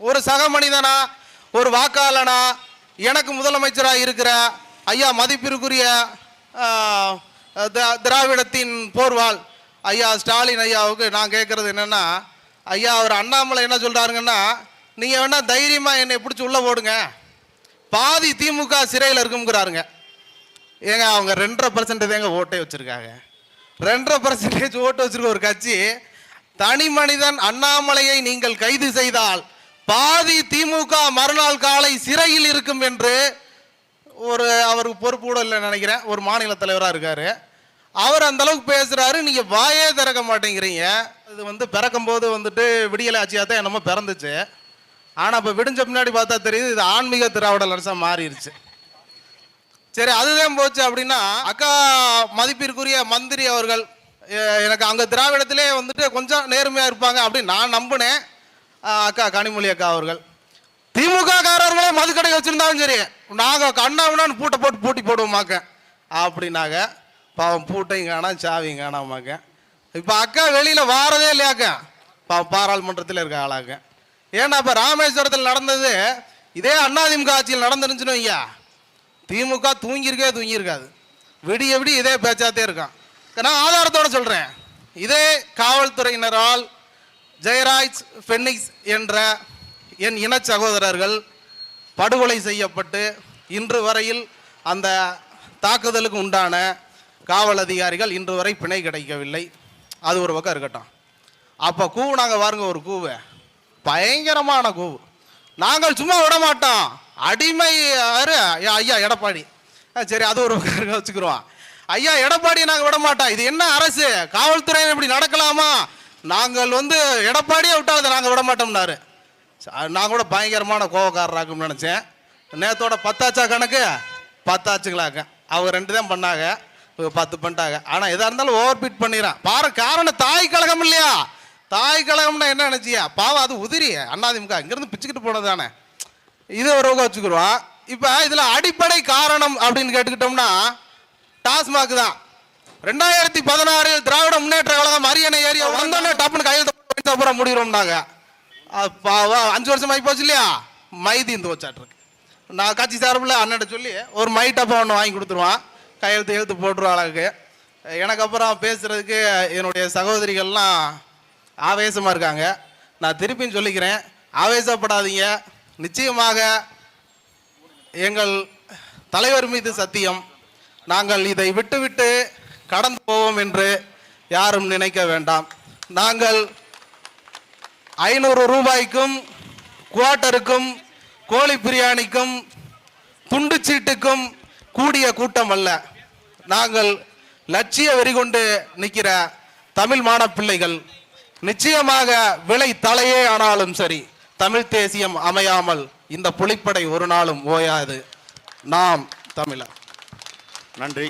ஒரு சக மனிதனா ஒரு வாக்காளனா எனக்கு முதலமைச்சராக இருக்கிற ஐயா மதிப்பிற்குரிய திராவிடத்தின் போர்வாள் ஐயா ஸ்டாலின் ஐயாவுக்கு நான் கேட்குறது என்னென்னா ஐயா அவர் அண்ணாமலை என்ன சொல்கிறாருங்கன்னா நீங்கள் வேணால் தைரியமாக என்னை பிடிச்சி உள்ள போடுங்க. பாதி திமுக சிறையில் இருக்குங்கிறாருங்க ஏங்க அவங்க ரெண்டரை பர்சன்ட் தாங்க ஓட்டே வச்சுருக்காங்க. ரெண்டரை பர்சன்டேஜ் ஓட்டு வச்சுருக்க ஒரு கட்சி தனி மனிதன் அண்ணாமலையை நீங்கள் கைது செய்தால் பாதி திமுக மறுநாள் காலை சிறையில் இருக்கும் என்று ஒரு அவருக்கு பொறுப்பு கூட இல்லை நினைக்கிறேன். ஒரு மாநில தலைவராக இருக்காரு. அவர் அந்த அளவுக்கு பேசுறாரு. நீங்க வாயே திறக்க மாட்டேங்கிறீங்க. இது வந்து பிறக்கும் போது வந்துட்டு விடியலை ஆட்சியாக தான் என்னமோ பிறந்துச்சு. ஆனால் இப்போ விடிஞ்ச பின்னாடி பார்த்தா தெரியுது இது ஆன்மீக திராவிட அரசாக மாறிடுச்சு. சரி அதுதான் போச்சு அப்படின்னா அக்கா மதிப்பிற்குரிய மந்திரி அவர்கள் எனக்கு அங்கே திராவிடத்திலே வந்துட்டு கொஞ்சம் நேர்மையாக இருப்பாங்க அப்படின்னு நான் நம்பினேன். அக்கா கனிமொழி அக்கா அவர்கள். திமுக காரர்களே மதுக்கடை வச்சிருந்தாலும் சரி நாங்கள் கண்ணாமண்ணான்னு பூட்டை போட்டு பூட்டி போடுவோமாக்க. அப்படின்னாங்க பாவம் பூட்டையும் காணாம் சாவியும் காணாமாக்க இப்போ அக்கா வெளியில் வாரதே இல்லையாக்க? பாவம் பாராளுமன்றத்தில் இருக்க ஆளாக்க. ஏன்னா இப்போ ராமேஸ்வரத்தில் நடந்தது இதே அதிமுக ஆட்சியில் நடந்துருந்துச்சுன்னு ஐயா திமுக தூங்கியிருக்கே தூங்கியிருக்காது. விடிய விடிய இதே பேச்சாத்தே இருக்கான். நான் ஆதாரத்தோட சொல்கிறேன் இதே காவல்துறையினரால் ஜெயராஜ் ஃபென்னிக்ஸ் என்ற என் இன சகோதரர்கள் படுகொலை செய்யப்பட்டு இன்று வரையில் அந்த தாக்குதலுக்கு உண்டான காவல் அதிகாரிகள் இன்று வரை பிணை கிடைக்கவில்லை. அது ஒரு பக்கம் இருக்கட்டும். அப்போ கூவு நாங்கள் பாருங்க ஒரு கூவு. பயங்கரமான கூவு. நாங்கள் சும்மா விட மாட்டோம். அடிமை யாரு? ஐயா ஐயா எடப்பாடி. ஆ, சரி அது ஒரு பக்கம் இருக்க வச்சுக்கிறோம் ஐயா எடப்பாடி நாங்கள் விட மாட்டோம். இது என்ன அரசு? காவல்துறையினர் இப்படி நடக்கலாமா? நாங்கள் வந்து எடப்பாடியே விட்டால் அதை நாங்கள் விட மாட்டோம்னாரு. நான் கூட பயங்கரமான கோவக்காரராக்கும்னு நினச்சேன். நேத்தோட பத்தாச்சா கணக்கு? பத்தாச்சுங்களாக்க. அவங்க ரெண்டு தான் பண்ணாங்க. இவங்க பத்து பண்ணிட்டாங்க. ஆனால் எதாக இருந்தாலும் ஓவர் பீட் பண்ணிடுறான். பாரு காரணம் தாய் கழகம் இல்லையா? தாய் கழகம்னா என்ன நினச்சியா? பாவம் அது உதிரி. அண்ணாதிமுக இங்கேருந்து பிச்சுக்கிட்டு போனது தானே இது ஒரு பக்கம் வச்சுக்கிடுவோம். இப்போ இதில் அடிப்படை காரணம் அப்படின்னு கேட்டுக்கிட்டோம்னா டாஸ்மாக் தான். ரெண்டாயிரத்தி பதினாறில் திராவிட முன்னேற்ற கழகம் அரியணை ஏரியா வந்தோடனே டப்புன்னு கையெழுத்து அப்புறம் முடிகிறோம்னாங்க. பாவா அஞ்சு வருஷம் ஆகி போச்சு இல்லையா? மைதி இந்த வச்சாட்ருக்கு நான் கட்சி சார்பில் அண்ணன்ட்ட சொல்லி ஒரு மை டப்பா ஒன்று வாங்கி கொடுத்துருவான். கையெழுத்து எழுத்து போட்டுருவான் அழகு எனக்கு அப்புறம் பேசுறதுக்கு என்னுடைய சகோதரிகள்லாம் ஆவேசமாக இருக்காங்க. நான் திருப்பியும் சொல்லிக்கிறேன் ஆவேசப்படாதீங்க. நிச்சயமாக எங்கள் தலைவர் மீது சத்தியம். நாங்கள் இதை விட்டுவிட்டு கடந்து போவோம் என்று யாரும் நினைக்க வேண்டாம். நாங்கள் ஐநூறு ரூபாய்க்கும் குவாட்டருக்கும் கோழி பிரியாணிக்கும் துண்டு சீட்டுக்கும் கூடிய கூட்டம் அல்ல. நாங்கள் லட்சிய வெறிகொண்டு நிற்கிற தமிழ் மாணப்பிள்ளைகள் நிச்சயமாக விலை தலையே ஆனாலும் சரி தமிழ் தேசியம் அமையாமல் இந்த புலிப்படை ஒரு நாளும் ஓயாது. நாம் தமிழர். நன்றி.